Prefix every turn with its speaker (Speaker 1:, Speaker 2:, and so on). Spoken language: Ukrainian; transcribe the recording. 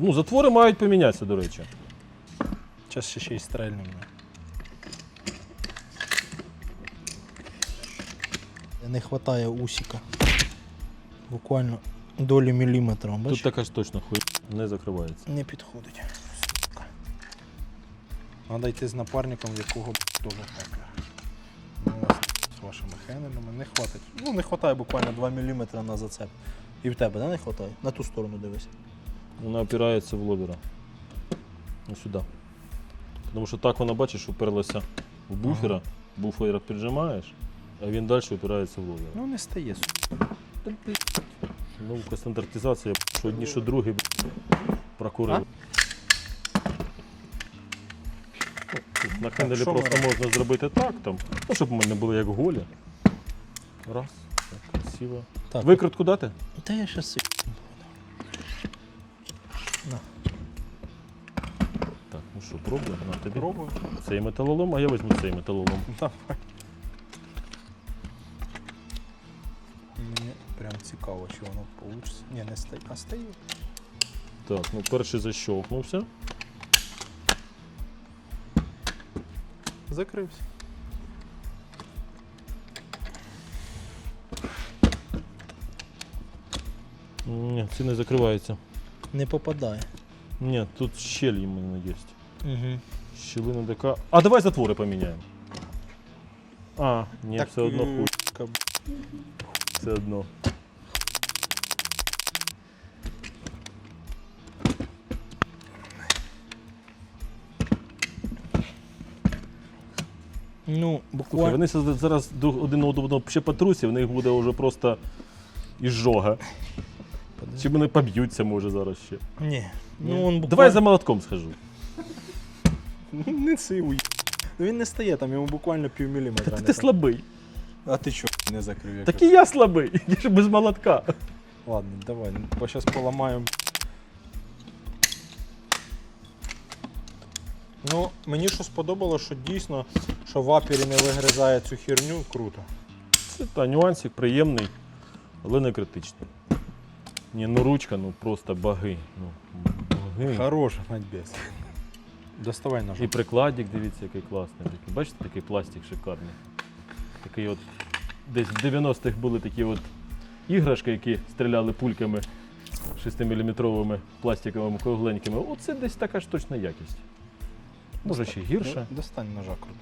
Speaker 1: Ну, затвори мають помінятися, до речі.
Speaker 2: Зараз ще ще й стрельнемо. Не вистачає усіка. Буквально долі міліметра.
Speaker 1: Тут така ж точно хуй не закривається.
Speaker 2: Не підходить. Сука. Надо йти з напарником, в якого теж хакер. Ну, з вашими хенелями не хватить. Ну, не вистачає буквально 2 мм на зацеп. І в тебе, да, не вистачає? На ту сторону дивись.
Speaker 1: Вона опирається в лобера. Ну сюди. Тому що так вона, бачиш, уперлася в буфера, буфер піджимаєш, а він далі опирається в лобера.
Speaker 2: Ну не стає.
Speaker 1: Наука стандартизація, що одні, що другі прокурили. Ну, На хенделі
Speaker 2: що ми
Speaker 1: просто можна зробити так, там, ну, щоб ми не були як голі. Раз, так, красиво.
Speaker 2: Так.
Speaker 1: Викрутку дати?
Speaker 2: Та я щас си-
Speaker 1: Так, ну що, пробуємо. На тобі.
Speaker 2: Пробую.
Speaker 1: Цей металолом, а я візьму цей металолом.
Speaker 2: Давай. Мені прям цікаво, чи воно вийде. Ні, не стає. А стає.
Speaker 1: Так, ну перший защовкнувся.
Speaker 2: Закрився.
Speaker 1: Ні, це не закривається.
Speaker 2: Не попадає.
Speaker 1: Ні, тут щель у мене є.
Speaker 2: Угу.
Speaker 1: Щілина така. А давай затвори поміняємо. А, ні, все одно хуй. Все одно.
Speaker 2: Ну, буквально.
Speaker 1: вони зараз один одного ще потрусять, в них буде вже просто іжога. Чи вони поб'ються, може, зараз ще.
Speaker 2: Ні.
Speaker 1: Ні?
Speaker 2: Ну, он буквально...
Speaker 1: Давай за молотком схожу.
Speaker 2: Не сиву. Ну він не стає, там йому буквально пів міліметра.
Speaker 1: Ти,
Speaker 2: не
Speaker 1: ти
Speaker 2: так.
Speaker 1: слабий.
Speaker 2: А ти що не закрив? як
Speaker 1: Так і я слабий, я ж без молотка.
Speaker 2: Ладно, давай, бо зараз поламаємо. Ну, мені що сподобалося, що дійсно, що в апері не вигризає цю херню, круто.
Speaker 1: Це та нюансик приємний, але не критичний. Ні, ну ручка, ну просто баги. Ну, баги.
Speaker 2: Хороша надбез. Доставай ножик.
Speaker 1: І прикладик, дивіться, який класний. Бачите, такий пластик шикарний. Такий от. Десь в 90-х були такі от іграшки, які стріляли пульками 6-мм пластиковими кругленькими. Оце десь така ж точна якість. Може ще гірше.
Speaker 2: Достань ножа круто.